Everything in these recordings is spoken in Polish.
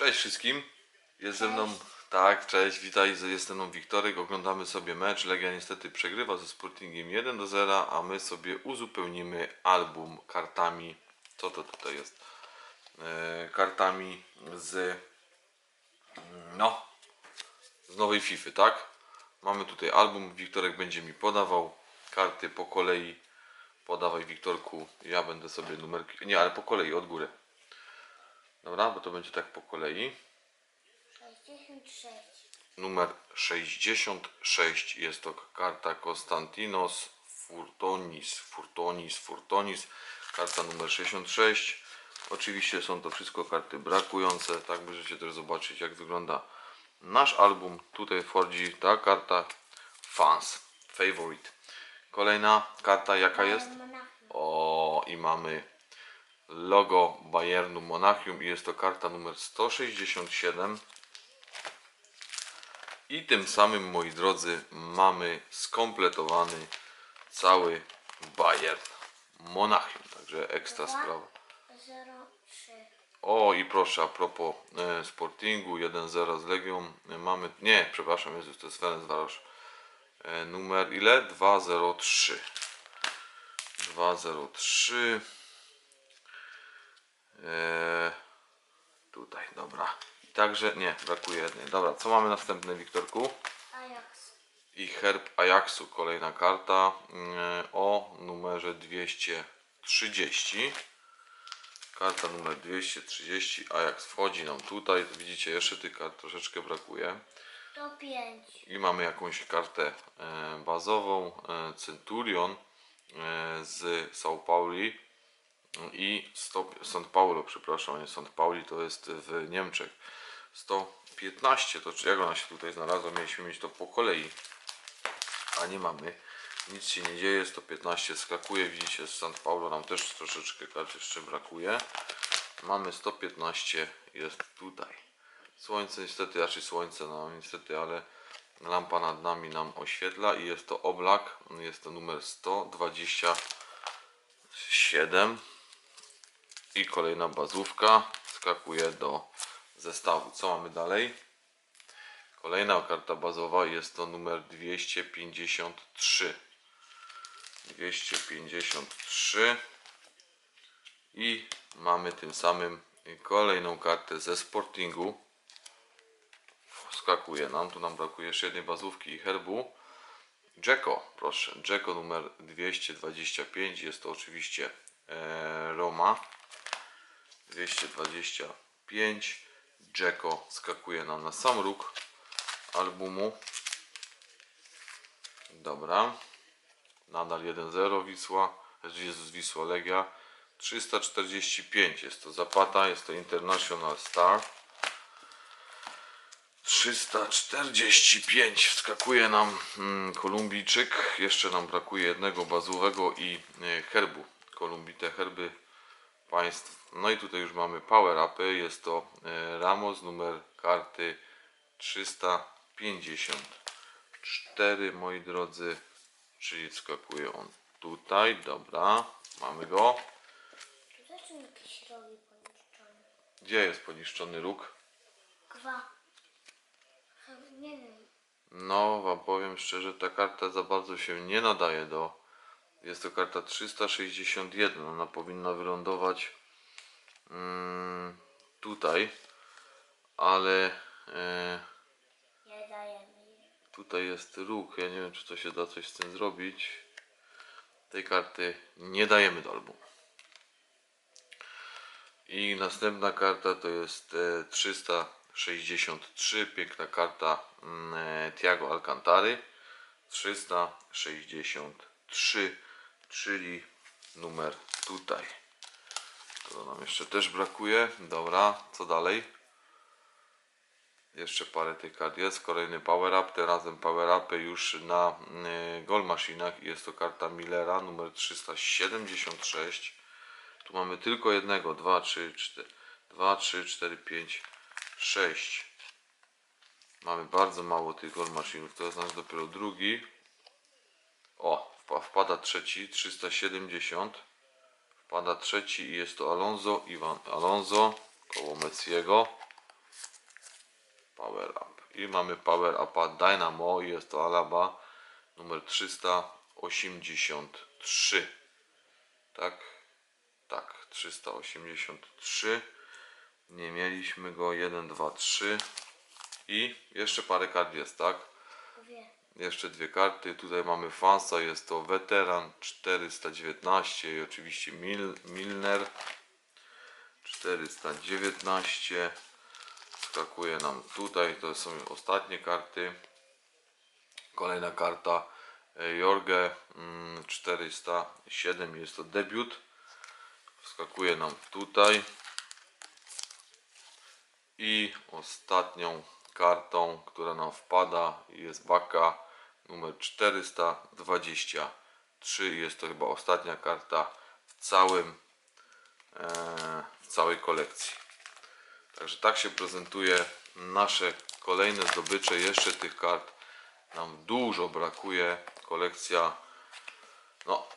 Cześć wszystkim. Jest ze mną, tak, cześć, witaj, jest ze mną Wiktorek. Oglądamy sobie mecz. Legia niestety przegrywa ze Sportingiem 1 do 0, a my sobie uzupełnimy album kartami. Co to tutaj jest? E, kartami z no z nowej FIFA, tak? Mamy tutaj album, Wiktorek będzie mi podawał karty po kolei. Podawaj Wiktorku, ja będę sobie numerki, nie, ale po kolei, od góry. Dobra, bo to będzie tak po kolei. 66. Numer 66 jest to karta Konstantinos Furtonis. Furtonis, Furtonis. Karta numer 66. Oczywiście są to wszystko karty brakujące, tak możecie też zobaczyć jak wygląda nasz album. Tutaj wchodzi ta karta Fans, Favorite. Kolejna karta jaka jest? O, i mamy logo Bayernu Monachium i jest to karta numer 167. I tym samym, moi drodzy, mamy skompletowany cały Bayern Monachium. Także ekstra sprawa. 03. O i proszę, a propos e, Sportingu 1-0 z Legią, e, mamy, nie, przepraszam, Jezus, to jest Ferencvaros. E, numer ile? 203. 203. E, tutaj, dobra. I także, nie, brakuje jednej. Dobra, co mamy następne, Wiktorku? Ajax. i herb Ajaxu, kolejna karta mm, o numerze 230. Karta numer 230, Ajax wchodzi nam tutaj, widzicie jeszcze tych kart troszeczkę brakuje. To 5. I mamy jakąś kartę e, bazową, e, Centurion e, z São Pauli i Sto- St. Paulo, przepraszam, nie St. Pauli, to jest w Niemczech. 115, to czy jak ona się tutaj znalazła, mieliśmy mieć to po kolei, a nie mamy. Nic się nie dzieje, 115 skakuje, widzicie, z St. Paulo nam też troszeczkę kart jeszcze brakuje. Mamy 115, jest tutaj. Słońce niestety, znaczy słońce, no niestety, ale lampa nad nami nam oświetla i jest to oblak, jest to numer 127 i kolejna bazówka skakuje do zestawu. Co mamy dalej? Kolejna karta bazowa jest to numer 253. 253 i mamy tym samym kolejną kartę ze Sportingu. Skakuje nam, tu nam brakuje jeszcze jednej bazówki i herbu. Jacko, proszę, Jacko numer 225, jest to oczywiście e, Roma. 225, Jacko skakuje nam na sam róg albumu. Dobra, nadal 1-0 Wisła, Jezus Wisła Legia. 345 jest to Zapata, jest to International Star. 345 wskakuje nam mm, Kolumbijczyk. Jeszcze nam brakuje jednego bazowego i e, herbu. Kolumbii te herby państw. No i tutaj już mamy power upy. Jest to e, Ramos, numer karty 354 moi drodzy. Czyli wskakuje on tutaj. Dobra, mamy go. Tu też rogi. Gdzie jest poniszczony róg? Hm, Nie wiem. No, wam powiem szczerze, ta karta za bardzo się nie nadaje do. Jest to karta 361. Ona powinna wylądować mm, tutaj, ale e, tutaj jest róg. Ja nie wiem, czy to się da coś z tym zrobić. Tej karty nie dajemy do albumu. I następna karta to jest e, 363, piękna karta mm, e, Thiago Alcantary. 363, czyli numer tutaj. To nam jeszcze też brakuje. Dobra, co dalej? Jeszcze parę tych kart jest. Kolejny power up. Tym razem power upy już na y, Goal Machinach. Jest to karta Millera numer 376. Tu mamy tylko jednego. 2, 3, 4, 2, 3, 4, 5, 6. Mamy bardzo mało tych Goal Machinów. To jest nasz dopiero drugi. O, wpada trzeci. 370. Wpada trzeci i jest to Alonso. Iwan Alonso. Koło Messiego. Power Up. I mamy Power Upa Dynamo. Jest to Alaba numer 383. Tak? Tak, 383. Nie mieliśmy go. 1, 2, 3. I jeszcze parę kart jest, tak? Jeszcze dwie karty. Tutaj mamy Fansa, jest to weteran 419 i oczywiście Mil Milner 419. Skakuje nam tutaj, to są ostatnie karty. Kolejna karta e, Jorge mm, 407 jest to debiut. Wskakuje nam tutaj. I ostatnią kartą, która nam wpada jest baka numer 423. Jest to chyba ostatnia karta w całym e, w całej kolekcji. Także tak się prezentuje nasze kolejne zdobycze. Jeszcze tych kart nam dużo brakuje. Kolekcja no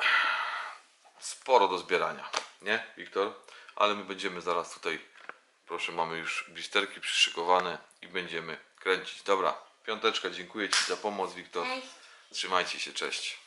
sporo do zbierania, nie Wiktor? Ale my będziemy zaraz tutaj, proszę, mamy już blisterki przyszykowane i będziemy kręcić. Dobra, piąteczka, dziękuję Ci za pomoc Wiktor. Trzymajcie się, cześć.